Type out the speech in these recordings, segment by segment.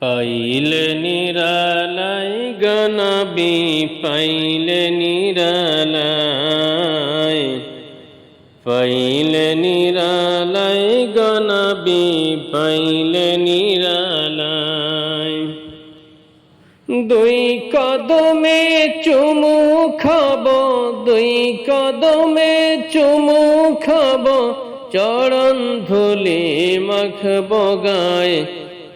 পাইলে নিরালাই গনবি পাইলে নিরালাই। পাইলে নিরালাই গনবি পাইলে নিরালাই। দুই কদমে চুমু খাব, দুই কদমে চুমু খাব, চরণ ধুলি মাখব গায়।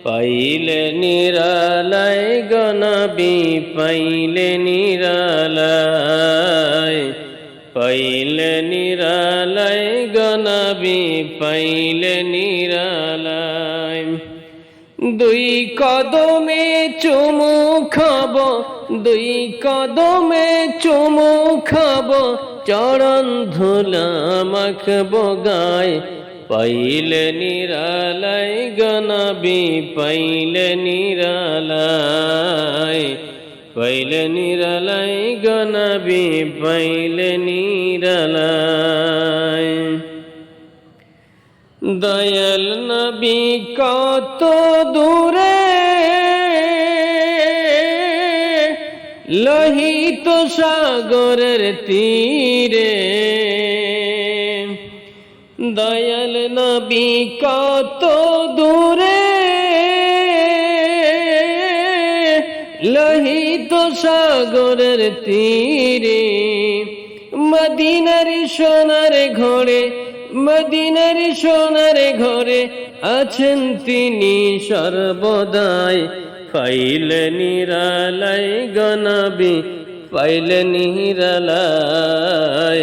পাইলে নিরালাই গনবি পাইলে নিরালাই। পাইলে নিরালাই গনবি পাইলে নিরালাই। দুই কদমে চুমু খাব, দুই কদমে চুমু খাব, চরণ ধুলা মাখব গায়। পাইলে নিরালাই গনবি পাইলে নিরালাই। পাইলে নিরালাই গনবি পাইলে নিরালাই। দয়াল নবী কত দূরে, লোহিত সাগরের তীরে। দয়াল নবী কত দূরে? লোহিত সাগরের তীরে, মদিনার সোনার ঘরে মদিনার সোনার ঘরে আছেন তিনি সর্বদাই। পাইলে নিরালাই গনবি পাইলে নিরালাই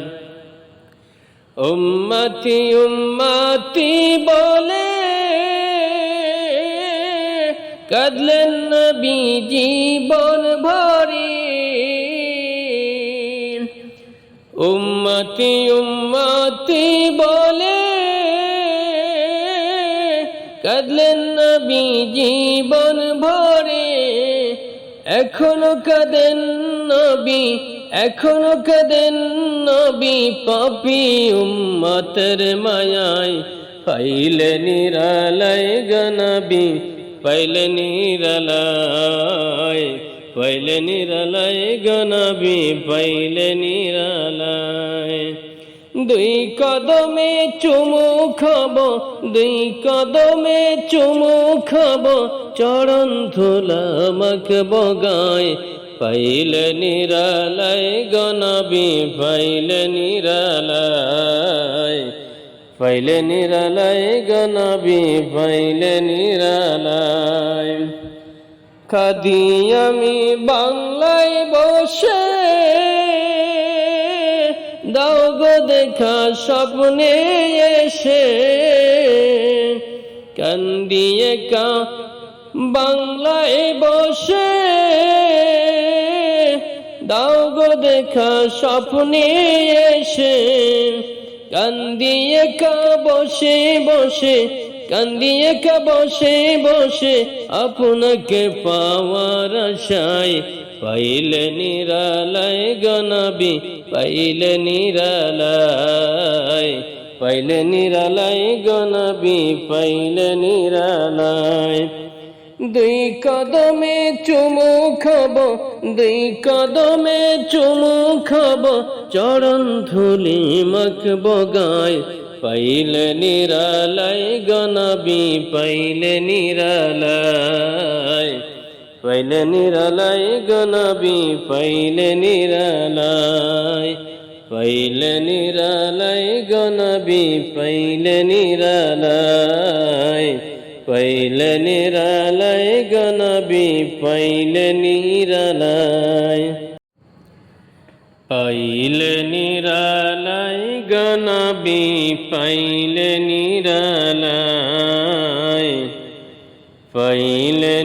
উম্মতি উম্মতি বলে কাঁদলেন নবী জীবন ভরি। উম্মতি উম্মতি বলে কাঁদলেন নবী জীবন ভরে। এখনও কাঁদেন নবী এখনও কাঁদেন নবী পাপি উম্মতের মায়ায়। পাইলে নিরালাই গনবী পাইলে নিরালাই পাইলে নিরালাই গনবী পাইলে নিরালাই দুই কদমে চুমু খাব, দুই কদমে চুমু খাব, চরণ ধুলা মাখব গায়। পাইলে নিরালাই গনবি পাইলে নিরালাই। পাইলে নিরালাই গনবি পাইলে নিরালাই। কাদি আমি বাংলায় বসে, দাও গো দেখা স্বপ্নে এসে। কান্দিয়ে কা বাংলায় বসে। দাও গো দেখা স্বপ্নে এসে। কান্দিয়ে কা বসে বসে। কান্দিয়ে কা বসে বসে। আপনাকে পাওয়ার আশায় পাইলে নিরালায় গনবি পাইলে নিরালায়। পাইলে নিরালায় গনবি পাইলে নিরালায়। দুই কদমে চুমু খাব, দুই কদমে চুমু খাব, চরণ ধুলি মাখব গায় পাইলে নিরালাই গনবি পাইলে নিরালাই পাইলে নিরালাই গনবি পাইলে নিরালাই পাইলে নিরালাই গনবি পাইলে নিরালাই পাইলে নিরালাই। পাইলে নিরালাই পাইলে নিরালাই গনবি পাইলে নিরালাই পাইলে